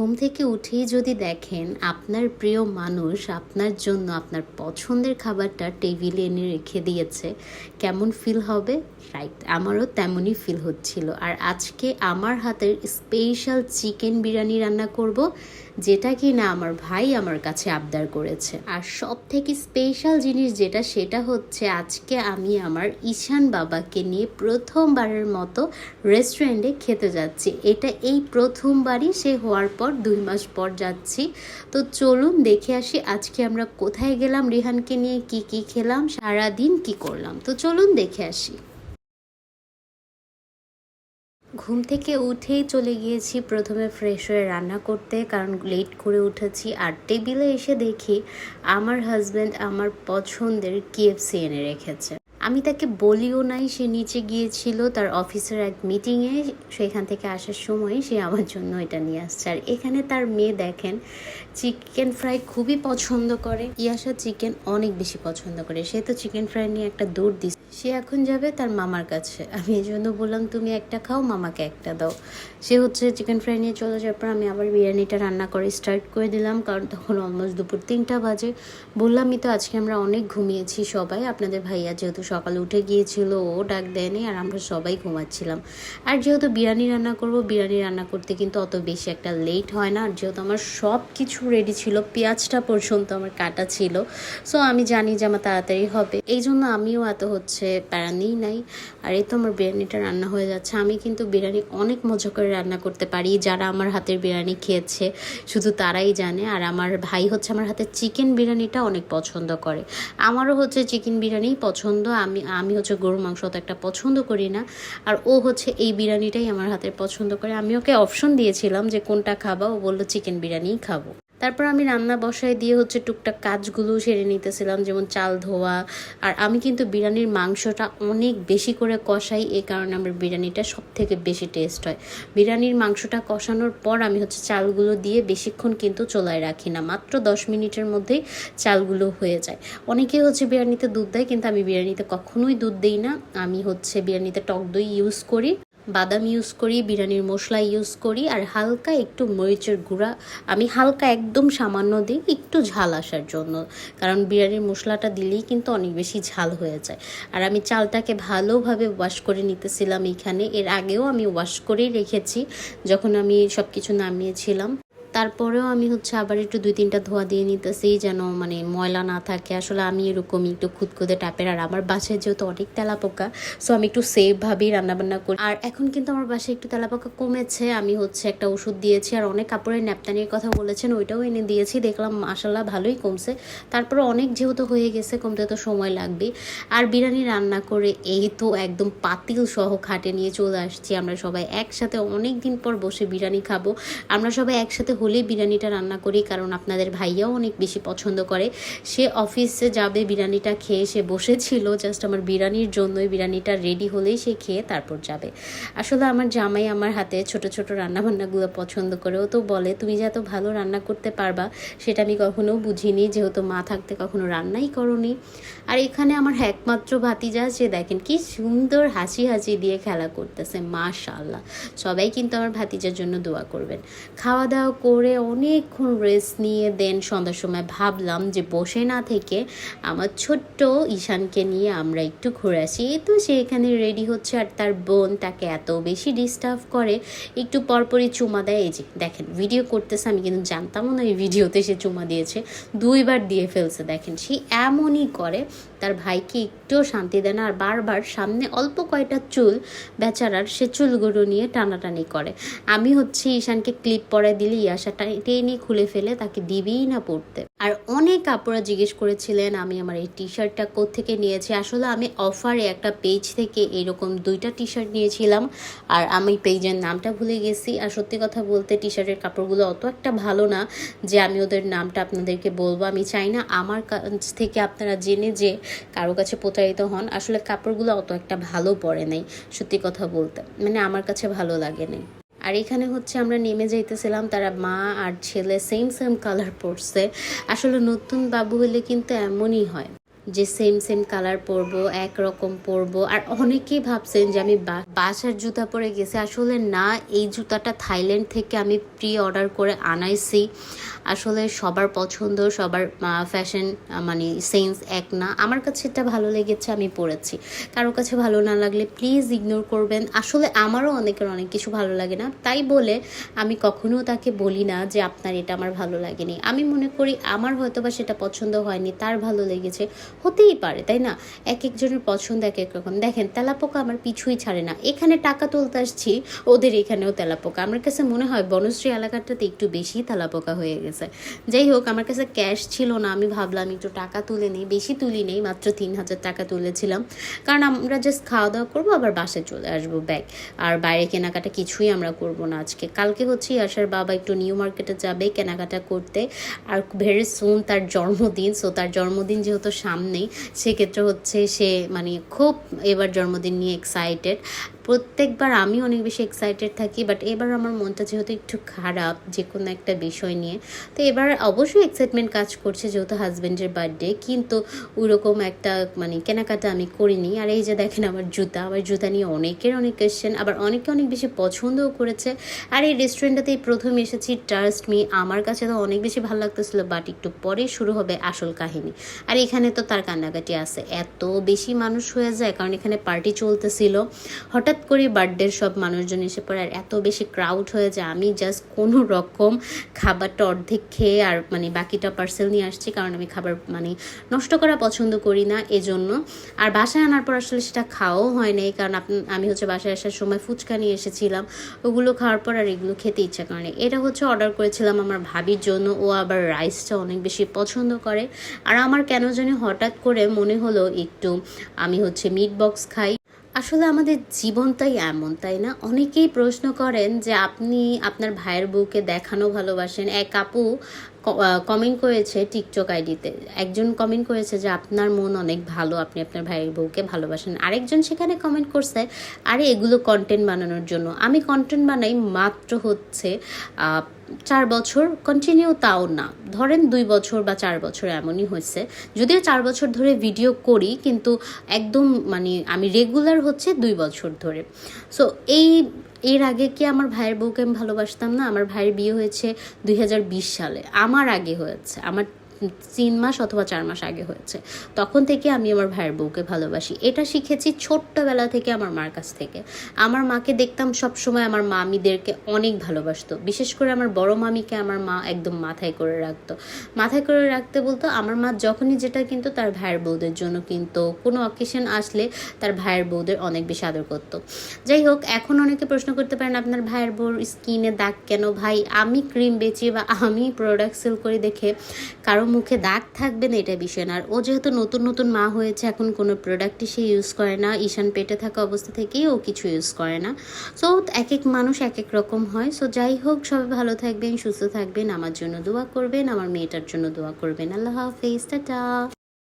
ঘুম থেকে উঠেই যদি দেখেন আপনার প্রিয় মানুষ আপনার জন্য আপনার পছন্দের খাবারটা টেবিলে এনে রেখে দিয়েছে, কেমন ফিল হবে? রাইট আমারও তেমনই ফিল হচ্ছিল। আর আজকে আমার হাতের স্পেশাল চিকেন বিরিয়ানি রান্না করব, যেটা কি না আমার ভাই আমার কাছে আবদার করেছে। আর সব থেকে স্পেশাল জিনিস যেটা, সেটা হচ্ছে আজকে আমি আমার ঈশান বাবাকে নিয়ে প্রথমবারের মতো রেস্টুরেন্টে খেতে যাচ্ছি। এটা এই প্রথমবারই সে হওয়ার পর দুই মাস পর যাচ্ছি। তো চলুন দেখে আসি আজকে আমরা কোথায় গেলাম, রিহানকে নিয়ে কি কি খেলাম, সারাদিন কি করলাম। তো চলুন দেখে আসি। ঘুম থেকে উঠেই চলে গিয়েছি প্রথমে ফ্রেশ হয়ে রান্না করতে, কারণ লেট করে উঠেছি। আর টেবিলে এসে দেখি আমার হাজব্যান্ড আমার পছন্দের কেএফসি এনে রেখেছে। আমি তাকে বলিও নাই সে নিচে গিয়েছিল, তার অফিসের এক মিটিংয়ে সেখান থেকে আসার সময় সে আমার জন্য এটা নিয়ে আসছে। আর এখানে তার মেয়ে দেখেন চিকেন ফ্রাই খুবই পছন্দ করে। ইয়াসা চিকেন অনেক বেশি পছন্দ করে। সে তো চিকেন ফ্রাই নিয়ে একটা দৌড় দিচ্ছে সে এখন যাবে তার মামার কাছে। আমি এই জন্য বললাম, তুমি একটা খাও, মামাকে একটা দাও। সে হচ্ছে চিকেন ফ্রাই নিয়ে চলে যাওয়ার পর আমি আবার বিরিয়ানিটা রান্না করে স্টার্ট করে দিলাম, কারণ তখন অলমোস্ট দুপুর তিনটা বাজে। বললামই তো আজকে আমরা অনেক ঘুমিয়েছি সবাই। আপনাদের ভাইয়া যেহেতু সকালে উঠে গিয়েছিল, ও ডাক দেয়নি আর আমরা সবাই ঘুমাচ্ছিলাম। আর যেহেতু বিরিয়ানি রান্না করব, বিরিয়ানি রান্না করতে কিন্তু অত বেশি একটা লেট হয় না। আর যেহেতু আমার সব কিছু রেডি ছিল, পেঁয়াজটা পর্যন্ত আমার কাটা ছিল। সো আমি জানি যে আমার তাড়াতাড়ি হবে। এই জন্য আমিও এত হচ্ছে প্যারা নিই। নাই আর এই তো আমার বিরিয়ানিটা রান্না হয়ে যাচ্ছে। আমি কিন্তু বিরিয়ানি অনেক মজা করে রান্না করতে পারি। যারা আমার হাতের বিরিয়ানি খেয়েছে, শুধু তারাই জানে। আর আমার ভাই হচ্ছে আমার হাতের চিকেন বিরিয়ানিটা অনেক পছন্দ করে। আমারও হচ্ছে চিকেন বিরিয়ানি পছন্দ। আমি আমি হচ্ছে গরুর মাংস অত একটা পছন্দ করি না। আর ও হচ্ছে এই বিরিয়ানিটাই আমার হাতের পছন্দ করে। আমি ওকে অপশন দিয়েছিলাম যে কোনটা খাবা? ও বলল চিকেন বিরিয়ানিই খাব। তারপর আমি রান্না বসায় দিয়ে হচ্ছে টুকটাক কাজগুলো সেরে নিতেছিলাম, যেমন চাল ধোয়া। আর আমি কিন্তু বিরিয়ানির মাংসটা অনেক বেশি করে কষাই এই কারণে আমার বিরিয়ানিটা সব থেকে বেশি টেস্ট হয়। বিরিয়ানির মাংসটা কষানোর পর আমি হচ্ছে চালগুলো দিয়ে বেশিক্ষণ কিন্তু চোলায় রাখি না, মাত্র দশ মিনিটের মধ্যেই চালগুলো হয়ে যায়। অনেকে হচ্ছে বিরিয়ানিতে দুধ দেয়, কিন্তু আমি বিরিয়ানিতে কখনোই দুধ দিই না। আমি হচ্ছে বিরিয়ানিতে টক দই ইউজ করি। বাদাম ইউজ করি, বিরিয়ানির মশলা ইউজ করি, আর হালকা একটু মরিচের গুঁড়া। আমি হালকা একদম সামান্য দিই, একটু ঝাল আসার জন্য। কারণ বিরিয়ানির মশলাটা দিলেই কিন্তু অনেক বেশি ঝাল হয়ে যায়। আর আমি চালটাকে ভালোভাবে ওয়াশ করে নিতেছিলাম এখানে। এর আগেও আমি ওয়াশ করেই রেখেছি, যখন আমি সব কিছু নামিয়েছিলাম। তারপরেও আমি হচ্ছে আবার একটু দুই তিনটা ধোয়া দিয়ে নিতেছি যেন মানে ময়লা না থাকে। আসলে আমি এরকমই একটু খুদখুদে টাপের আর আমার বাসায় যেহেতু অনেক তেলাপোকা সো আমি একটু সেফভাবেই রান্নাবান্না করি। আর এখন কিন্তু আমার বাসায় একটু তেলাপোকা কমেছে। আমি হচ্ছে একটা ওষুধ দিয়েছি, আর অনেক কাপড়ের ন্যাপতানির কথা বলেছেন, ওইটাও এনে দিয়েছি। দেখলাম মাসাল্লাহ ভালোই কমছে। তারপরে অনেক যেহেতু হয়ে গেছে, কমতে তো সময় লাগবে। আর বিরিয়ানি রান্না করে এই তো একদম পাতিল সহ খাটে নিয়ে চলে আসছি। আমরা সবাই একসাথে অনেক দিন পর বসে বিরিয়ানি খাব। আমরা সবাই একসাথে হলেই বিরিয়ানিটা রান্না করি, কারণ আপনাদের ভাইয়াও অনেক বেশি পছন্দ করে। সে অফিসে যাবে, বিরিয়ানিটা খেয়ে সে বসেছিল জাস্ট আমার বিরিয়ানির জন্যই বিরিয়ানিটা রেডি হলেই সে খেয়ে তারপর যাবে। আসলে আমার জামাই আমার হাতে ছোট ছোট রান্নাবান্নাগুলো পছন্দ করে, ও তো বলে, তুমি যে এত ভালো রান্না করতে পারবা, সেটা আমি কখনো বুঝিনি, যেহেতু মা থাকতে কখনো রান্নাই করনি। আর এখানে আমার একমাত্র ভাতিজা, যে দেখেন কি সুন্দর হাসি হাসি দিয়ে খেলা করতেছে মাশাল্লাহ সবাই কিন্তু আমার ভাতিজার জন্য দোয়া করবেন। খাওয়া দাওয়া করে অনেকক্ষণ রেস্ট নিয়ে দেন সন্ধ্যার সময় ভাবলাম যে বসে না থেকে আমার ছোট্ট ঈশানকে নিয়ে আমরা একটু ঘুরে আসি। তো সে এখানে রেডি হচ্ছে আর তার বোন তাকে এত বেশি ডিস্টার্ব করে। একটু পরপরই চুমা দেয়। এই যে দেখেন ভিডিও করতেছে, আমি কিন্তু জানতামও না এই ভিডিওতে সে চুমা দিয়েছে। দুইবার দিয়ে ফেলছে, দেখেন, সে এমনই করে। তার ভাইকে একটুও শান্তি দেয় না, আর বারবার সামনে অল্প কয়টা চুল বেচারার সে চুলগুলো নিয়ে টানাটানি করে। আমি হচ্ছে ঈশানকে ক্লিপ পরে দিলে ইয়াসাটা টেনে খুলে ফেলে, তাকে দিবেই না পড়তে। আর অনেক কাপড়া জিজ্ঞেস করেছিলেন, আমি আমার এই টি শার্টটা থেকে নিয়েছি? আসলে আমি অফারে একটা পেজ থেকে এরকম দুইটা টি শার্ট নিয়েছিলাম, আর আমি পেজের নামটা ভুলে গেছি। আর সত্যি কথা বলতে টি শার্টের কাপড়গুলো অত একটা ভালো না যে আমি ওদের নামটা আপনাদেরকে বলব। আমি চাই না আমার কাছ থেকে আপনারা জেনে যে কারও কাছে প্রতারিত হন। আসলে কাপড়গুলো অত একটা ভালো পড়ে নাই, সত্যি কথা বলতে। মানে আমার কাছে ভালো লাগে নাই। আর এখানে হচ্ছে আমরা নেমে যাইতেছিলাম, তারা মা আর ছেলে সেম সেম কালার পরছে। আসলে নতুন বাবু হলে কিন্তু এমনই হয়। যে সেম সেম কালার পরবো, একরকম পরবো। আর অনেকেই ভাবছেন যে আমি বাসার জুতা পরে গেছি। আসলে না, এই জুতাটা থাইল্যান্ড থেকে আমি প্রি অর্ডার করে আনাইছি। আসলে সবার পছন্দ, সবার ফ্যাশন মানে সেন্স এক না। আমার কাছে এটা ভালো লেগেছে, আমি পরেছি। কারও কাছে ভালো না লাগলে প্লিজ ইগনোর করবেন। আসলে আমারও অনেকের অনেক কিছু ভালো লাগে না। তাই বলে আমি কখনো তাকে বলি না যে, আপনার এটা আমার ভালো লাগেনি। আমি মনে করি, আমার হয়তো বা সেটা পছন্দ হয়নি, তার ভালো লেগেছে। হতেই পারে, তাই না? এক একজনের পছন্দ এক এক রকম। দেখেন, তেলাপোকা আমার পিছুই ছাড়ে না। এখানে টাকা তুলতে আসছি, ওদের এখানেও তেলাপোকা। আমার কাছে মনে হয় বনশ্রী এলাকাটাতে একটু বেশি তেলাপোকা হয়ে গেছে। যাই হোক, আমার কাছে ক্যাশ ছিল না। আমি ভাবলাম একটু টাকা তুলে নিই। বেশি তুলি নেই, মাত্র তিন হাজার টাকা তুলেছিলাম। কারণ আমরা জাস্ট খাওয়া দাওয়া করব, আবার বাসে চলে আসব ব্যাগ আর বাইরে কেনাকাটা কিছুই আমরা করব না আজকে। কালকে হচ্ছে আসার বাবা একটু নিউ মার্কেটে যাবে কেনাকাটা করতে। আর ভেরি সুন তার জন্মদিন। সো তার জন্মদিন যেহেতু সামনেই সেক্ষেত্রে হচ্ছে সে মানে খুব এবার জন্মদিন নিয়ে এক্সাইটেড প্রত্যেকবার আমি অনেক বেশি এক্সাইটেড থাকি বাট এবার আমার মনটা যেহেতু একটু খারাপ, যে কোনো একটা বিষয় নিয়ে, তো এবার অবশ্যই এক্সাইটমেন্ট কাজ করছে যেহেতু হাজব্যান্ডের বার্থডে কিন্তু ওরকম একটা মানে কেনাকাটা আমি করিনি। আর এই যে দেখেন আমার জুতা আমার জুতা নিয়ে অনেকের অনেক কোয়েশ্চেন আবার অনেকে অনেক বেশি পছন্দও করেছে। আর এই রেস্টুরেন্টটাতেই প্রথম এসেছি ট্রাস্ট মি আমার কাছে তো অনেক বেশি ভালো লাগতেছিল বাট একটু পরে শুরু হবে আসল কাহিনী। আর এখানে তো তার কান্নাকাটি আছে, এত বেশি মানুষ হয়ে যায়, কারণ এখানে পার্টি চলতেছিল। হঠাৎ করে বার্থডের সব মানুষজন এসে পড়ে, আর এত বেশি ক্রাউড হয়ে যায় আমি জাস্ট কোনো রকম খাবারটা অর্ধেক খেয়ে আর মানে বাকিটা পার্সেল নিয়ে আসছি, কারণ আমি খাবার মানে নষ্ট করা পছন্দ করি না এজন্য। আর বাসায় আনার পর আসলে সেটা খাওয়াও হয় নাই, কারণ আমি হচ্ছে বাসায় আসার সময় ফুচকা নিয়ে এসেছিলাম, ওগুলো খাওয়ার পর আর এগুলো খেতে ইচ্ছা করে না। এটা হচ্ছে অর্ডার করেছিলাম আমার ভাবির জন্য, ও আবার রাইসটা অনেক বেশি পছন্দ করে। আর আমার কেন জানি হঠাৎ করে মনে হলো একটু আমি হচ্ছে মিট বক্স খাই। আসলে আমাদের জীবনটাই এমন, তাই না? অনেকেই প্রশ্ন করেন যে আপনি আপনার ভাইয়ের বউকে দেখানো ভালোবাসেন। এক আপু কমেন্ট করেছে টিকটক আইডিতে একজন কমেন্ট করেছে যে, আপনার মন অনেক ভালো, আপনি আপনার ভাইয়ের বউকে ভালোবাসেন। আরেকজন সেখানে কমেন্ট করছে, আরে, এগুলো কন্টেন্ট বানানোর জন্য। আমি কন্টেন্ট বানাই মাত্র হচ্ছে চার বছর। কন্টিনিউ তাও না। ধরেন দুই বছর বা চার বছর এমনই হয়েছে। যদিও চার বছর ধরে ভিডিও করি, কিন্তু একদম মানে আমি রেগুলার হচ্ছে দুই বছর ধরে। সো এই এর আগে কি আমার ভাইয়ের বউকে আমি ভালোবাসতাম না? আমার ভাইয়ের বিয়ে হয়েছে দুই হাজার বিশ সালে। আমার আগে হয়েছে। আমার তিন মাস অথবা চার মাস আগে হয়েছে। তখন থেকে আমি আমার ভাইয়ের বউকে ভালোবাসি। এটা শিখেছি ছোট্টবেলা থেকে আমার মার কাছ থেকে। আমার মাকে দেখতাম সব সময় আমার মামিদেরকে অনেক ভালোবাসতো। বিশেষ করে আমার বড় মামিকে আমার মা একদম মাথায় করে রাখতো। মাথায় করে রাখতে বলতো, আমার মা যখনই যেটা কিন্তু তার ভাইয়ের বউদের জন্য কিন্তু। কোনো অকেশন আসলে তার ভাইয়ের বউদের অনেক বেশি আদর করতো। যাই হোক, এখন অনেকে প্রশ্ন করতে পারেন, আপনার ভাইয়ের বউর স্কিনে দাগ কেন? ভাই, আমি ক্রিম বেচি বা আমি প্রোডাক্ট সেল করি দেখে কারও মুখে দাগ থাকবে না এটা বিষয়। না আর ও যেহেতু নতুন নতুন মা হয়েছে, এখন কোনো প্রোডাক্টই সে ইউজ করে না। ঈশান পেটে থাকা অবস্থা থেকেই ও কিছু ইউজ করে না। সো এক এক মানুষ এক এক রকম হয়। সো যাই হোক, সবাই ভালো থাকবেন, সুস্থ থাকবেন। আমার জন্য দোয়া করবেন, আমার মেয়েটার জন্য দোয়া করবেন। আল্লাহ হাফেজ, টাটা।